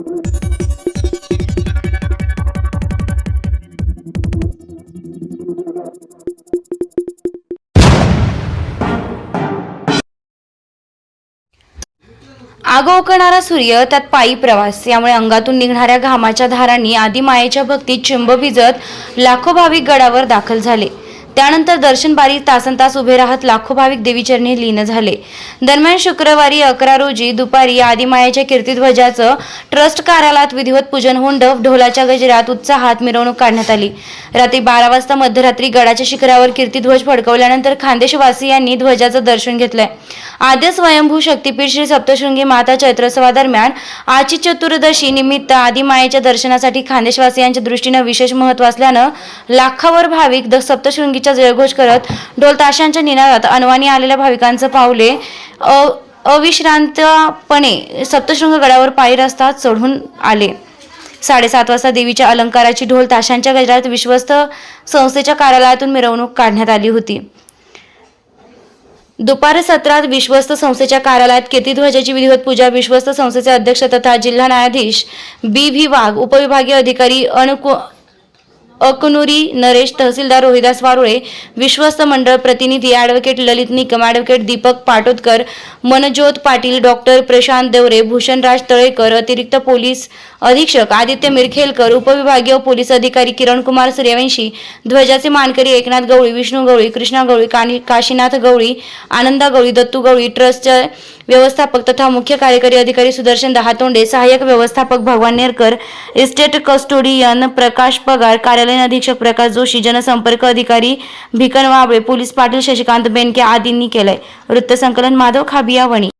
आग ओकणारा सूर्य त्यात पायी प्रवास. यामुळे अंगातून निघणाऱ्या घामाच्या धारांनी आदिमायेच्या भक्तीत चिंब भिजत लाखो भाविक गडावर दाखल झाले. त्यानंतर दर्शन बारी तासन तास उभे राहत लाखो भाविक देवीचरणी लीन झाले. दरम्यान शुक्रवारी अकरा रोजी दुपारी आदिमायाच्या कीर्तीध्वजाचं ट्रस्ट कार्यालयात विधिवत पूजन होऊन डफ ढोलाच्या गजरात उत्साहात मिरवणूक काढण्यात आली. रात्री बारा वाजता मध्यरात्री गडाच्या शिखरावर कीर्तीध्वज फडकवल्यानंतर खानदेशवासियांनी ध्वजाचं दर्शन घेतलंय. आद्य स्वयंभू शक्तीपीठ श्री सप्तशृंगी माता चैत्रोत्सवादरम्यान आजची चतुर्दशी निमित्त आदिमायेच्या दर्शनासाठी खानदेशवासियांच्या दृष्टीनं विशेष महत्त्व असल्यानं लाखावर भाविक द सप्तशृंगीचा जयघोष करत ढोलताशांच्या निनादात अनवाणी आलेल्या भाविकांचं पावले अविश्रांतपणे सप्तशृंग गडावर पायी रस्ता चढून आले. साडेसात वाजता देवीच्या अलंकाराची ढोल ताशांच्या गजरात विश्वस्त संस्थेच्या कार्यालयातून मिरवणूक काढण्यात आली होती. दुपार सत्रात विश्वस्त संस्थेच्या कार्यालयात कीर्तीध्वजाची विधिवत पूजा विश्वस्त संस्थेचे अध्यक्ष तथा जिल्हा न्यायाधीश बी व्ही वाघ उपविभागीय अधिकारी अणकु अकनुरी नरेश तहसीलदार रोहिदास वारुळे विश्वस्त मंडळ प्रतिनिधी advocate Lalit Nikam advocate Deepak Patodkar Manjyot Patil doctor Prashant Deore Bhushanraj Talekar अतिरिक्त पोलीस अधीक्षक आदित्य मिरखेलकर उपविभागीय पोलीस अधिकारी किरण कुमार सूर्यवंशी ध्वजाचे मानकरी एकनाथ गवळी विष्णू गवळी कृष्णा गवळी कानी काशीनाथ गवळी आनंदा गवळी दत्तू गवळी ट्रस्टचे व्यवस्थापक तथा मुख्य कार्यकारी अधिकारी सुदर्शन दहातोंडे सहाय्यक व्यवस्थापक भगवान नेरकर इस्टेट कस्टोडियन प्रकाश पगार कार्यालयीन अधीक्षक प्रकाश जोशी जनसंपर्क अधिकारी भिकन वाबळे पोलीस पाटील शशिकांत बेनके आदींनी केलंय. वृत्तसंकलन माधव खाबिया वणी